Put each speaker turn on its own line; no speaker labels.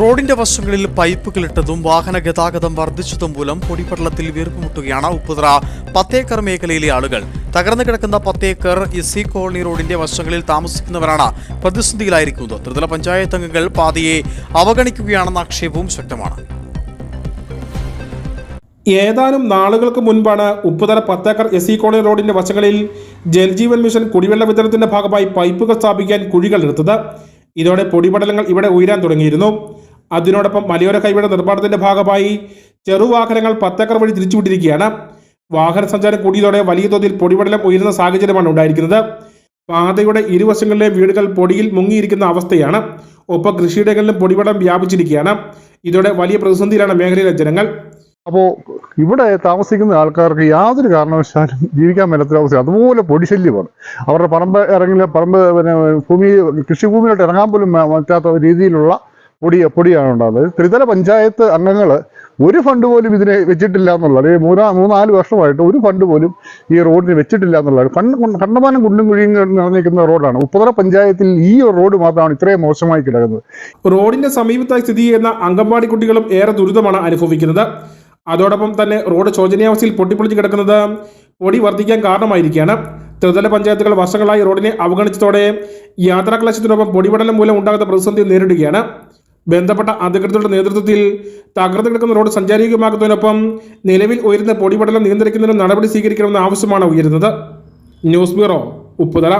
റോഡിന്റെ വശങ്ങളിൽ പൈപ്പുകളിട്ടതും വാഹന ഗതാഗതം വർദ്ധിച്ചതും മൂലം പൊടിപടലത്തിൽ വീർപ്പുമുട്ടുകയാണ് ഉപ്പുതറ പത്തേക്കർ മേഖലയിലെ ആളുകൾ. തകർന്നു കിടക്കുന്ന പത്തേക്കർ എസ് സി കോളനി റോഡിന്റെ വശങ്ങളിൽ താമസിക്കുന്നവരാണ് പ്രതിസന്ധിയിലായിരിക്കുന്നത്. ത്രിതല പഞ്ചായത്ത് അംഗങ്ങൾ പാതയെ അവഗണിക്കുകയാണെന്ന ആക്ഷേപവും ശക്തമാണ്.
ഏതാനും നാളുകൾക്ക് മുൻപാണ് ഉപ്പുതല പത്തേക്കർ എസ് ഇ കോളനി റോഡിന്റെ വശങ്ങളിൽ ജൽജീവൻ മിഷൻ കുടിവെള്ള വിതരണത്തിന്റെ ഭാഗമായി പൈപ്പുകൾ സ്ഥാപിക്കാൻ കുഴികൾ എടുത്തത്. ഇതോടെ പൊടിപടലങ്ങൾ ഇവിടെ ഉയരാൻ തുടങ്ങിയിരുന്നു. അതിനോടൊപ്പം മലയോര ഹൈവേയുടെ നിർമ്മാണത്തിന്റെ ഭാഗമായി ചെറുവാഹനങ്ങൾ പത്തക്കർ വഴി തിരിച്ചുവിട്ടിരിക്കുകയാണ്. വാഹന സഞ്ചാരം കൂടിയതോടെ വലിയ തോതിൽ പൊടിപടലം ഉയരുന്ന സാഹചര്യമാണ് ഉണ്ടായിരിക്കുന്നത്. പാതയുടെ ഇരുവശങ്ങളിലെ വീടുകൾ പൊടിയിൽ മുങ്ങിയിരിക്കുന്ന അവസ്ഥയാണ്. ഒപ്പം കൃഷിയിടങ്ങളിലും പൊടിപടലം വ്യാപിച്ചിരിക്കുകയാണ്. ഇതോടെ വലിയ പ്രതിസന്ധിയിലാണ് മേഖലയിലെ ജനങ്ങൾ.
അപ്പോൾ ഇവിടെ താമസിക്കുന്ന ആൾക്കാർക്ക് യാതൊരു കാരണവശാലും ജീവിക്കാൻ മേലത്തൊരു അവസ്ഥ. അതുപോലെ പൊടിശല്യമാണ്. അവരുടെ പറമ്പ് ഇറങ്ങില്ല പറമ്പ് പിന്നെ ഭൂമി കൃഷിഭൂമിയിലോട്ട് ഇറങ്ങാൻ പോലും പറ്റാത്ത രീതിയിലുള്ള പൊടി പൊടിയാണ് ഉണ്ടാകുന്നത് ത്രിതല പഞ്ചായത്ത് അംഗങ്ങൾ ഒരു ഫണ്ട് പോലും ഇതിനെ വെച്ചിട്ടില്ല എന്നുള്ള അല്ലെങ്കിൽ മൂന്നാ മൂന്നാൽ വർഷമായിട്ട് ഒരു ഫണ്ട് പോലും ഈ റോഡിന് വെച്ചിട്ടില്ല എന്നുള്ളത് കണ്ണ് കണ്ണമാനം കുണ്ടും കുഴിയും നിറഞ്ഞിരിക്കുന്ന റോഡാണ്. ഉപ്പുതറ പഞ്ചായത്തിൽ ഈ റോഡ് മാത്രമാണ് ഇത്രയും മോശമായി കിടക്കുന്നത്.
റോഡിന്റെ സമീപത്തായി സ്ഥിതി ചെയ്യുന്ന അംഗൻവാടി കുട്ടികളും ഏറെ ദുരിതമാണ് അനുഭവിക്കുന്നത്. അതോടൊപ്പം തന്നെ റോഡ് ശോചനീയാവസ്ഥയിൽ പൊട്ടിപ്പൊളിച്ച് കിടക്കുന്നത് പൊടി വർദ്ധിക്കാൻ കാരണമായിരിക്കുകയാണ്. ത്രിതല പഞ്ചായത്തുകൾ വർഷങ്ങളായി റോഡിനെ അവഗണിച്ചതോടെ യാത്രാക്ലേശത്തിനൊപ്പം പൊടിപടലം മൂലം ഉണ്ടാകുന്ന പ്രതിസന്ധി നേരിടുകയാണ്. ബന്ധപ്പെട്ട അധികൃതരുടെ നേതൃത്വത്തിൽ തകർന്നു കിടക്കുന്ന റോഡ് സഞ്ചാരികമാക്കുന്നതിനൊപ്പം നിലവിൽ ഉയരുന്ന പൊടിപടലം നിയന്ത്രിക്കുന്നതിനും നടപടി സ്വീകരിക്കണമെന്ന ആവശ്യമാണ് ഉയരുന്നത്. News bureau Upputhala.